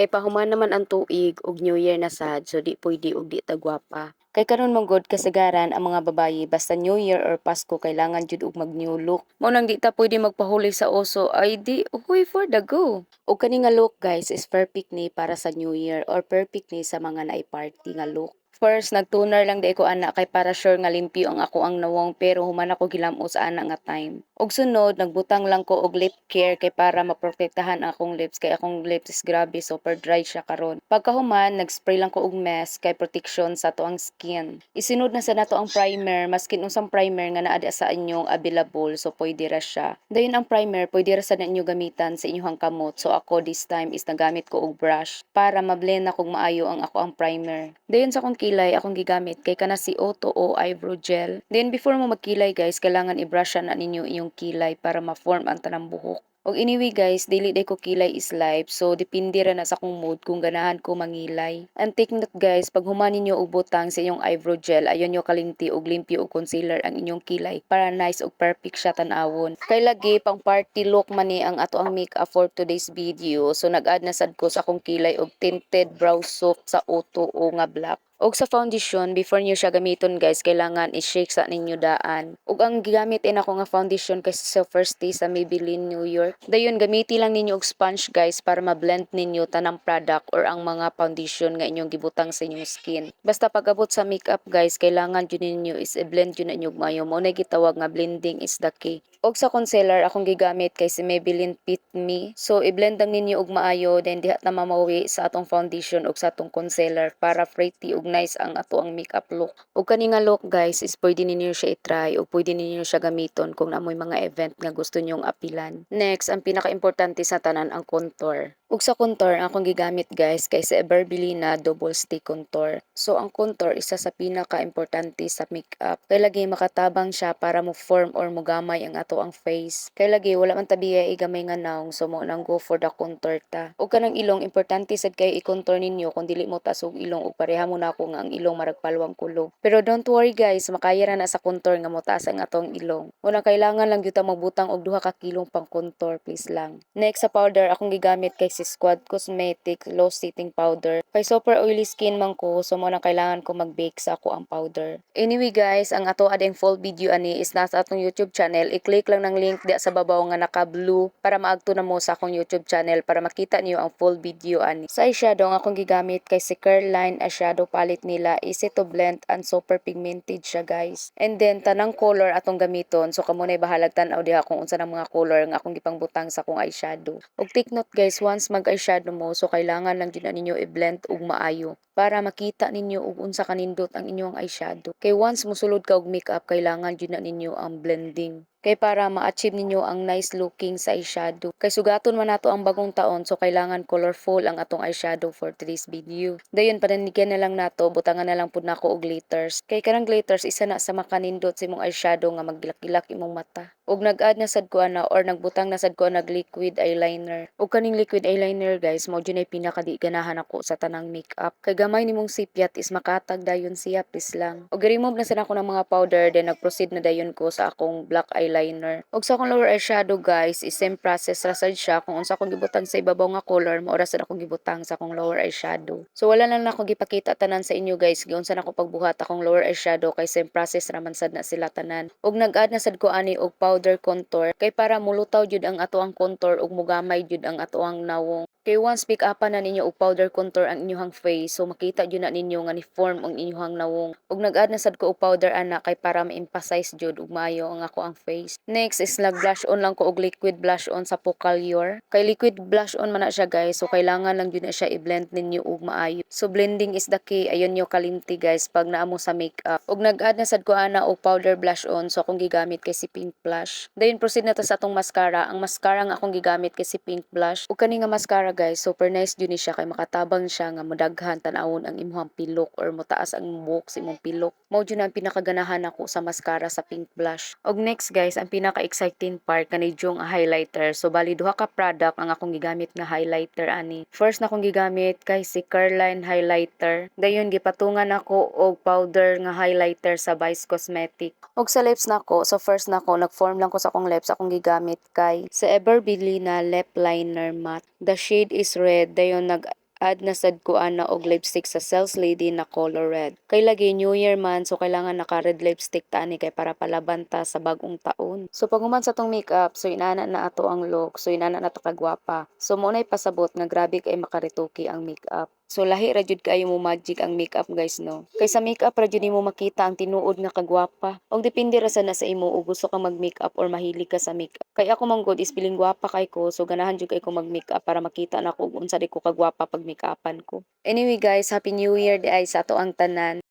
Kay pahuman naman ang tuig ug New Year na sad so di pwede og di ta gwapa. Kay karon mong god kasagaran ang mga babayi basta New Year or Pasko kailangan jud og mag new look. Mo nang di ta pwede magpahuli sa oso ay di uy for the go. Og kani nga look guys is perfect ni para sa New Year or perfect ni sa mga naay party nga look. First, nagtuner lang di ko ana kay para sure nga limpyo ang ako ang nawong pero human ako gilamo sa ana nga time. Og sunod, nagbutang lang ko og lip care kay para maprotektahan akong lips kay akong lips is grabe super dry siya karon. Pagkahuman, nagspray lang ko og mask kay protection sa to ang skin. Isunod na sa nato ang primer, maskin unsang primer nga naa sa inyong available so pwede ra siya. Dayon ang primer pwede ra sa ninyo gamitan sa inyong kamot. So ako this time is nagamit ko og brush para mablend na kog maayo ang ako ang primer. Dayon sa akong kilay akong gigamit kay kana si Otto o eyebrow gel. Then before mo magkilay guys, kailangan i-brush na ninyo inyong kilay para ma-form ang tanang buhok. Og anyway guys, dili day ko kilay is live, so depende ra na sa akong mood kung ganahan ko mangilay. And take note guys, pag humanin nyo og butang sa inyong eyebrow gel, ayon nyo kalinti og limpyo og concealer ang inyong kilay para nice og perfect siya tan-awon. Kay lagi pang party look man ni ang ato ang makeup for today's video, so nag-add na sad ko sa akong kilay og tinted brow soap sa Otto o nga black. Og sa foundation, before niyo siya gamiton guys, kailangan i-shake sa ninyo daan. Og ang gigamit in ako nga foundation kasi sa first day sa Maybelline New York. Dayon, gamiti lang ninyo og sponge guys para ma-blend ninyo tanang product or ang mga foundation nga inyong gibutang sa inyong skin. Basta pag-abot sa makeup guys, kailangan yun ninyo is i-blend yun na inyong mayo. Mo na gitawag nga blending is the key. Og sa concealer, akong gigamit kay si Maybelline Fit Me. So, i-blend lang ninyo og maayo, then diha na mamawi sa atong foundation og sa atong concealer para pretty og nice ang ato ang makeup look. Og kani nga look guys is pwede ninyo siya i-try o pwede ninyo siya gamiton kung namoy mga event nga gusto nyong apilan. Next, ang pinaka-importante sa tanan ang contour. Ug sa contour, ang akong gigamit guys kay sa Everbelina Double Stick Contour. So ang contour isa sa pinaka-importante sa makeup. Kay lagi makatabang siya para mo form or mo gamay ang ato ang face. Kay lagi wala man tabiya igamay nga naong so mo nang go for the contour ta. Ug kanang ilong importante sad kay i-contour ninyo kung dili mo tasog ilong ug pareha mo na ako nga ang ilong marag palwang kulo. Pero don't worry guys, makaya ra na sa contour nga mo taas ang atong ilong. Una kailangan lang gyud ta magbutang og duha ka kilong pang contour please lang. Next sa powder akong gigamit kay si Squad Cosmetics Low Setting Powder. Kay super oily skin man ko, so mo na kailangan ko mag-bake sa ako ang powder. Anyway guys, ang ato ading full video ani is nasa atong YouTube channel. I-click lang ng link di sa babaw nga naka-blue para maagto na mo sa akong YouTube channel para makita niyo ang full video ani. Sa eyeshadow ang akong gigamit kay si Curline eyeshadow palette nila. Easy to blend and super pigmented siya guys. And then tanang color atong gamiton. So kamo na bahalag tan-aw diha kung unsa ng mga color nga akong gipangbutang sa akong eyeshadow. Og take note guys, once mag-eyeshadow mo, so kailangan lang na ninyo i-blend og maayo para makita ninyo og unsa kanindot ang inyong eyeshadow. Kay once mosulod ka og makeup, kailangan jud na ninyo ang blending. Kay para ma-achieve ninyo ang nice looking sa eyeshadow. Kay sugaton man nato ang bagong taon, so kailangan colorful ang atong eyeshadow for today's video. Dayon pananigyan na lang nato, butangan na lang pud nako og glitters. Kay kanang glitters isa na sa makanindot sa imong eyeshadow nga maggilak-gilak imong mata. Og nag-add na sad ko ana or nagbutang na sad ko nag liquid eyeliner. Og kaning liquid eyeliner guys, mao jud pinaka di ganahan ako sa tanang makeup. Kay gamay nimong sipyat is makatag dayon siya please lang. Og remove na sad ako ng mga powder then nag-proceed na dayon ko sa akong black eyeliner. Og sa akong lower eyeshadow guys, is same process ra sad siya kung unsa akong gibutang sa ibabaw nga color, mao ra sad akong gibutang sa akong lower eyeshadow. So wala na lang ako gipakita tanan sa inyo guys, giunsa na ako pagbuhat akong lower eyeshadow kay same process raman sad na sila tanan. Og nag-add na sad ko ani og powder contour kay para mulutaw jud ang ato ang contour ug mugamay jud ang ato ang nawong Kay once pick up na ninyo og powder contour ang inyong face, so makita jud na ninyo nga ni form ang inyong nawong. Ug nag-add na sad ko og powder ana kay para ma-emphasize jud ug maayo ang ako ang face. Next is nag-blush on lang ko og liquid blush on sa Pocalure. Kay liquid blush on man siya guys, so kailangan lang jud na siya i-blend ninyo og maayo. So blending is the key. Ayon nyo kalimti guys pag naamo sa makeup. Ug nag-add na sad ko ana og powder blush on, so akong gigamit kay si Pink Blush. Dayon proceed na ta sa atong mascara. Ang mascara nga akong gigamit kay si Pink Blush. Ug kani nga mascara guys, super nice ni siya kay makatabang siya nga modaghan tan-awon ang imong pilok or motaas ang buhok sa imong pilok. Mao jud ang pinakaganahan ako sa mascara sa Pink Blush. Og next guys, ang pinaka-exciting part kanay jong highlighter. So bali duha ka product ang akong gigamit nga highlighter ani. First na akong gigamit kay si Careline highlighter. Dayon gipatungan ako og powder nga highlighter sa Vice Cosmetic. Og sa lips nako, so first nako nag-form lang ko sa akong lips akong gigamit kay sa Everbelina lip liner matte. The shade is red. Dayon nag Add na sad ko ana og lipstick sa Sales Lady na color red. Kay lagi New Year man so kailangan naka red lipstick ta ani kay para palaban ta sa bagong taon. So pag human sa tong makeup, so inana na ato ang look, so inana na ta kagwapa. So mo nay pasabot nga grabe kay makarituki ang makeup. So lahi ra jud kayo mo magic ang makeup guys no. Kay sa makeup ra jud mo makita ang tinuod nga kagwapa. Og depende ra sa nasa imo ug gusto ka mag-makeup or mahilig ka sa makeup. Kay ako man god is piling gwapa kay ko so ganahan jud kay ko mag-makeup para makita na ko unsa di ko kagwapa pag makeupan ko. Anyway guys, happy new year di ay sa ato ang tanan.